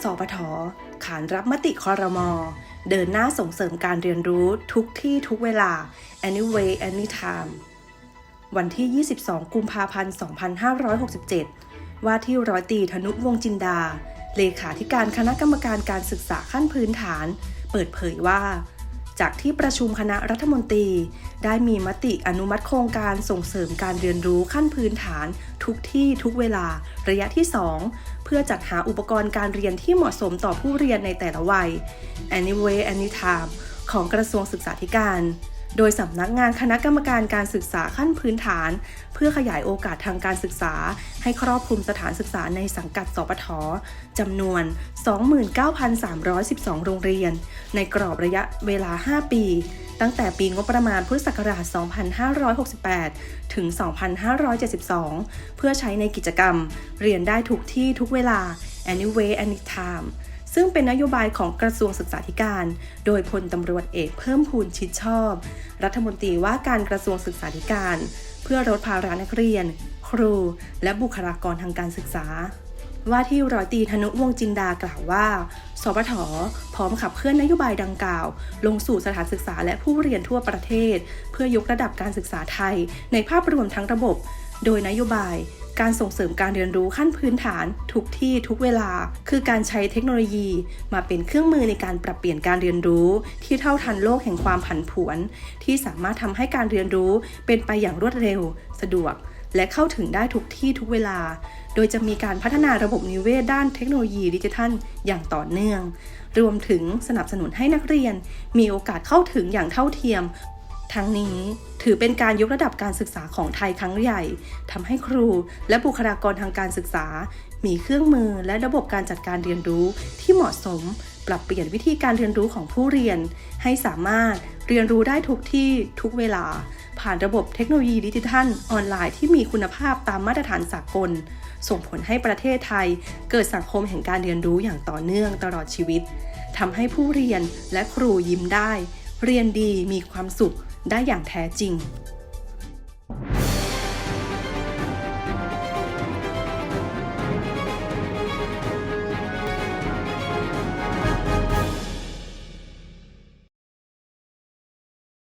สปทขานรับมติคอรมอ เดินหน้าส่งเสริมการเรียนรู้ทุกที่ทุกเวลา anyway anytime วันที่ 22 กุมภาพันธ์ 2567 ว่าที่ร้อยตรีธนุวงจินดา เลขาธิการคณะกรรมการการศึกษาขั้นพื้นฐาน เปิดเผยว่า จากที่ประชุมคณะรัฐมนตรี ได้มีมติอนุมัติโครงการส่งเสริมการเรียนรู้ขั้นพื้นฐาน ทุกที่ทุกเวลา ระยะที่ 2 เพื่อจัดหาอุปกรณ์การเรียนที่เหมาะสมต่อผู้เรียนในแต่ละวัย Anyway Anytime ของกระทรวงศึกษาธิการ โดยสำนักงานคณะกรรมการการศึกษาขั้นพื้นฐาน เพื่อขยายโอกาสทางการศึกษา ให้ครอบคลุมสถานศึกษาในสังกัดสปทจำนวน 29,312 โรงเรียน ในกรอบระยะเวลา 5 ปี ตั้งแต่ปีงบประมาณพุทธศักราช 2568 ถึง 2572 เพื่อใช้ในกิจกรรม เรียนได้ทุกที่ทุกเวลา anyway anytime ซึ่งเป็นนโยบายของกระทรวงศึกษาธิการ โดยพลตำรวจเอกเพิ่มพูนชิดชอบ รัฐมนตรีว่าการกระทรวงศึกษาธิการ เพื่อลดภาระนักเรียน ครู และบุคลากรทางการศึกษา ว่าที่ร้อยตรีธนุวงจินดากล่าวว่า สปทพร้อมขับเคลื่อนนโยบายดังกล่าว ลงสู่สถานศึกษาและผู้เรียนทั่วประเทศ เพื่อยกระดับการศึกษาไทย ในภาพรวมทั้งระบบ โดยนโยบาย การส่งเสริมการเรียนรู้ขั้นพื้นฐานทุกที่ทุกเวลา คือการใช้เทคโนโลยีมาเป็นเครื่องมือในการปรับเปลี่ยนการเรียนรู้ ที่เท่าทันโลกแห่งความผันผวน ที่สามารถทำให้การเรียนรู้เป็นไปอย่างรวดเร็ว สะดวก และเข้าถึงได้ทุกที่ทุกเวลา โดยจะมีการพัฒนาระบบนิเวศด้านเทคโนโลยีดิจิทัล อย่างต่อเนื่อง รวมถึงสนับสนุนให้นักเรียน มีโอกาสเข้าถึงอย่างเท่าเทียม ทั้งนี้ถือเป็นการยกระดับการศึกษาของไทยครั้งใหญ่ทำให้ครูและบุคลากรทางการศึกษา มีเครื่องมือและระบบการจัดการเรียนรู้ที่เหมาะสม ปรับเปลี่ยนวิธีการเรียนรู้ของผู้เรียน ให้สามารถเรียนรู้ได้ทุกที่ทุกเวลา ผ่านระบบเทคโนโลยีดิจิทัลออนไลน์ที่มีคุณภาพตามมาตรฐานสากล ส่งผลให้ประเทศไทย เกิดสังคมแห่งการเรียนรู้อย่างต่อเนื่องตลอดชีวิตทำให้ผู้เรียนและครูยิ้มได้ เรียนดีมีความสุขได้อย่างแท้จริง